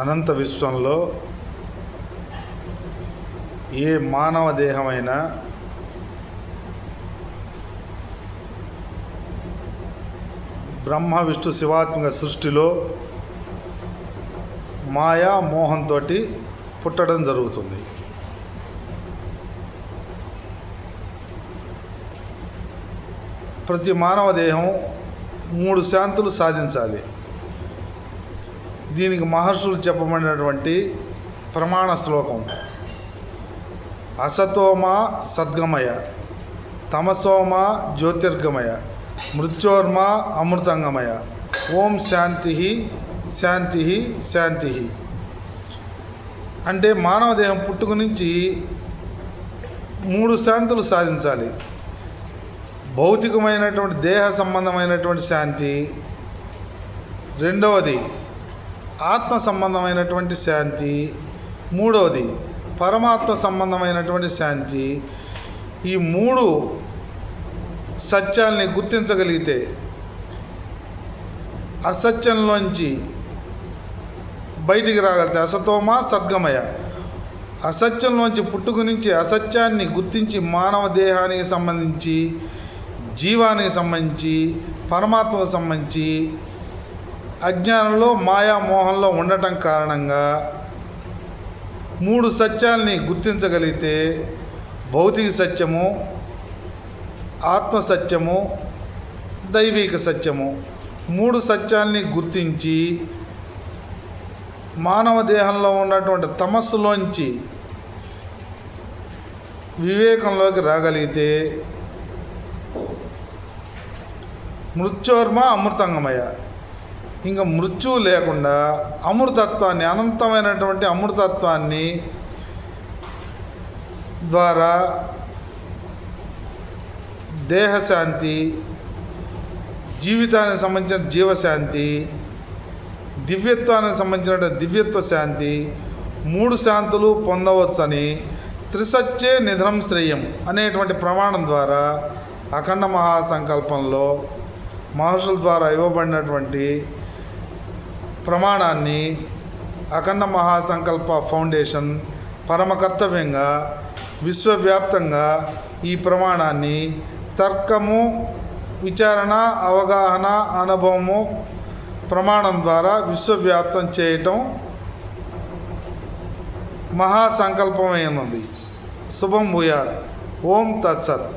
అనంత విశ్వంలో ఏ మానవ దేహమైనా బ్రహ్మ విష్ణు శివాత్మక సృష్టిలో మాయా మోహంతో పుట్టడం జరుగుతుంది. ప్రతి మానవ దేహం మూడు శాంతులు సాధించాలి. దీనికి మహర్షులు చెప్పబడినటువంటి ప్రమాణ శ్లోకం. అసతోమ సద్గమయ తమసోమ జ్యోతిర్గమయ మృత్యోర్మ అమృతంగమయ. ఓం శాంతి శాంతి శాంతి. అంటే మానవ దేహం పుట్టుక నుంచి మూడు శాంతులు సాధించాలి. భౌతికమైనటువంటి దేహ సంబంధమైనటువంటి శాంతి. రెండవది ఆత్మ సంబంధమైనటువంటి శాంతి. మూడవది పరమాత్మ సంబంధమైనటువంటి శాంతి. ఈ మూడు సత్యాల్ని గుర్తించగలిగితే అసత్యంలోంచి బయటికి రాగలిగితే అసతోమా సద్గమయ? అసత్యంలోంచి పుట్టుకు నుంచి అసత్యాన్ని గుర్తించి మానవ దేహానికి సంబంధించి జీవానికి సంబంధించి పరమాత్మకు సంబంధించి అజ్ఞానంలో మాయా మోహంలో ఉండటం కారణంగా మూడు సత్యాల్ని గుర్తించగలిగితే భౌతిక సత్యము ఆత్మ సత్యము దైవిక సత్యము. మూడు సత్యాల్ని గుర్తించి మానవ దేహంలో ఉన్నటువంటి తమస్సులోంచి వివేకంలోకి రాగలిగితే మృత్యోర్మ అమృతంగమయ ఇంకా మృత్యువు లేకుండా అమృతత్వాన్ని అనంతమైనటువంటి అమృతత్వాన్ని ద్వారా దేహశాంతి జీవితానికి సంబంధించిన జీవశాంతి దివ్యత్వానికి సంబంధించిన దివ్యత్వ శాంతి మూడు శాంతులు పొందవచ్చని త్రిసత్యే నిధనం శ్రేయం అనేటువంటి ప్రమాణం ద్వారా అఖండ మహాసంకల్పంలో మహర్షుల ద్వారా ఇవ్వబడినటువంటి ప్రమాణాన్ని అఖండ మహాసంకల్ప ఫౌండేషన్ పరమ కర్తవ్యంగా విశ్వవ్యాప్తంగా ఈ ప్రమాణాన్ని తర్కము విచారణ అవగాహన అనుభవము ప్రమాణం ద్వారా విశ్వవ్యాప్తం చేయటం మహాసంకల్పమైనది. శుభం భూయాత్. ఓం తత్సత్.